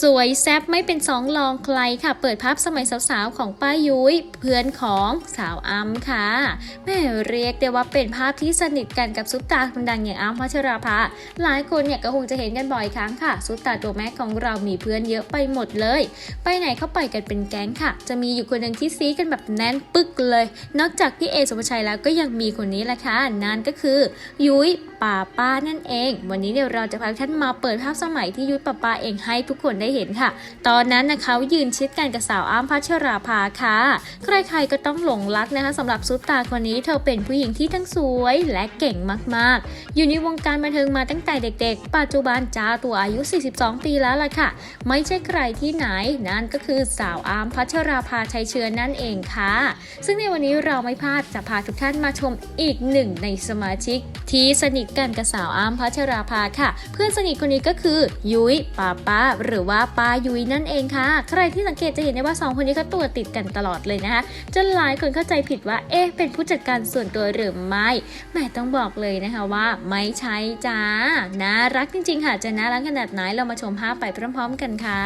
สวยแซบไม่เป็นสองรองใครค่ะ เปิดภาพสมัยสาวๆ ของป้ายุ้ย เพื่อนของสาวอ้ำค่ะแม่เรียกได้ว่าเป็นภาพที่สนิทกันกับซุปตาคนดังอย่างอ้ำพัชราภาหลายคนเนี่ยก็คงจะเห็นกันบ่อยครั้งค่ะซุปตาตัวแม่ของเรามีเพื่อนเยอะไปหมดเลย ไปไหนเข้าไปกันเป็นแก๊งค่ะ จะมีอยู่คนหนึ่งที่ซีกันแบบแน่นปึกเลย นอกจากพี่เอสุภชัยแล้วก็ยังมีคนนี้แหละค่ะนั่นก็คือ ยุ้ยป่าป้านั่นเอง วันนี้เนี่ยวเราจะพาท่านมาเปิดภาพสมัยที่ยุ้ยป่าป้าเองให้ทุกคนได้เห็นค่ะ ตอนนั้นนะเขายืนชิดกันกับสาวอ้ำพัชราภาค่ะ ใครๆก็ต้องหลงรักนะคะสำหรับซุปตาคนนี้เธอเป็นผู้หญิงที่ทั้งสวยและเก่งมากๆ อยู่ในวงการบันเทิงมาตั้งแต่เด็กๆ ปัจจุบันจ้าตัวอายุ 42 ปีแล้วล่ะค่ะ ไม่ใช่ใครที่ไหนนั่นก็คือสาวอาร์มพัชราภาชัยเชื้อนั่นเองค่ะ ซึ่งในวันนี้เราไม่พลาดจะพาทุกท่านมาชมอีกหนึ่งในสมาชิก ที่สนิทกันกับสาวอาร์มพัชราภาค่ะ เพื่อนสนิทคนนี้ก็คือ ยุ้ยป้าป้า หรือว่าป้ายุ้ยนั่นเองค่ะ ใครที่สังเกตจะเห็นได้ว่าสองคนนี้เขาตัวติดกันตลอดเลยนะคะจนหลายคนเข้าใจผิดว่าเอ๊ะเป็นผู้จัดการส่วนตัวหรือไม่แหม่ต้องบอกเลยนะคะว่าไม่ใช่จ้าน่ารักจริง ๆ ค่ะจะน่ารักขนาดไหนเรามาชมภาพไปพร้อม ๆ กันค่ะ